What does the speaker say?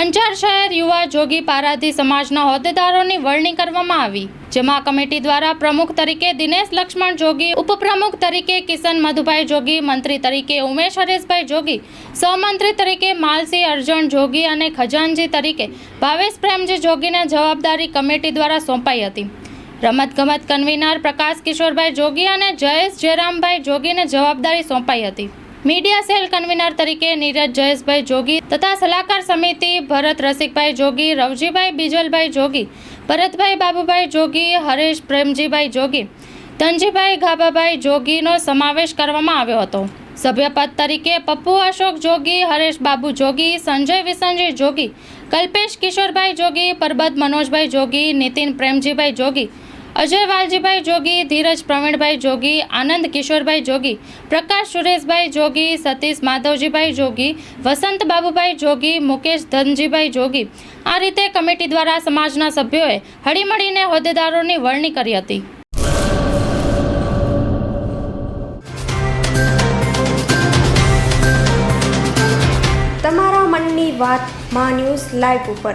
અંજાર શહેર યુવા જોગી પારાધી સમાજના હોદ્દેદારોની વરણી કરવામાં આવી, જેમાં કમિટી દ્વારા પ્રમુખ તરીકે દિનેશ લક્ષ્મણ જોગી, ઉપપ્રમુખ તરીકે કિશન મધુભાઈ જોગી, મંત્રી તરીકે ઉમેશ હરેશભાઈ જોગી, સહમંત્રી તરીકે માલસી અર્જણ જોગી અને ખજાનજી તરીકે ભાવેશ પ્રેમજી જોગીને જવાબદારી કમિટી દ્વારા સોંપાઈ હતી. રમતગમત કન્વીનર પ્રકાશ કિશોરભાઈ જોગી અને જયેશ જયરામભાઈ જોગીને જવાબદારી સોંપાઈ હતી. મીડિયા સેલ કન્વીનર તરીકે નીરજ જયેશભાઈ જોગી તથા સલાહકાર સમિતિ ભરત રસિકભાઈ જોગી, રવજીભાઈ બીજલભાઈ જોગી, ભરતભાઈ બાબુભાઈ જોગી, હરેશ પ્રેમજીભાઈ જોગી, ધનજીભાઈ ગાબાભાઈ જોગીનો સમાવેશ કરવામાં આવ્યો હતો. સભ્યપદ તરીકે પપ્પુ અશોક જોગી, હરેશ બાબુ જોગી, સંજય વિસંજી જોગી, કલ્પેશ કિશોરભાઈ જોગી, પરબત મનોજભાઈ જોગી, નીતિન પ્રેમજીભાઈ જોગી અજય વાલજીભાઈ જોગી, ધીરજ પ્રવીણભાઈ જોગી, આનંદ કિશોરભાઈ જોગી, પ્રકાશ સુરેશભાઈ જોગી, સતીશ માધવજીભાઈ જોગી, વસંત બાબુભાઈ જોગી, મુકેશ ધનજીભાઈ જોગી. આ રીતે કમિટી દ્વારા સમાજના સભ્યોએ હળીમળીને હોદ્દેદારોની વરણી કરી હતી. તમારા મનની વાતમાં ન્યૂઝ લાઈવ ઉપર.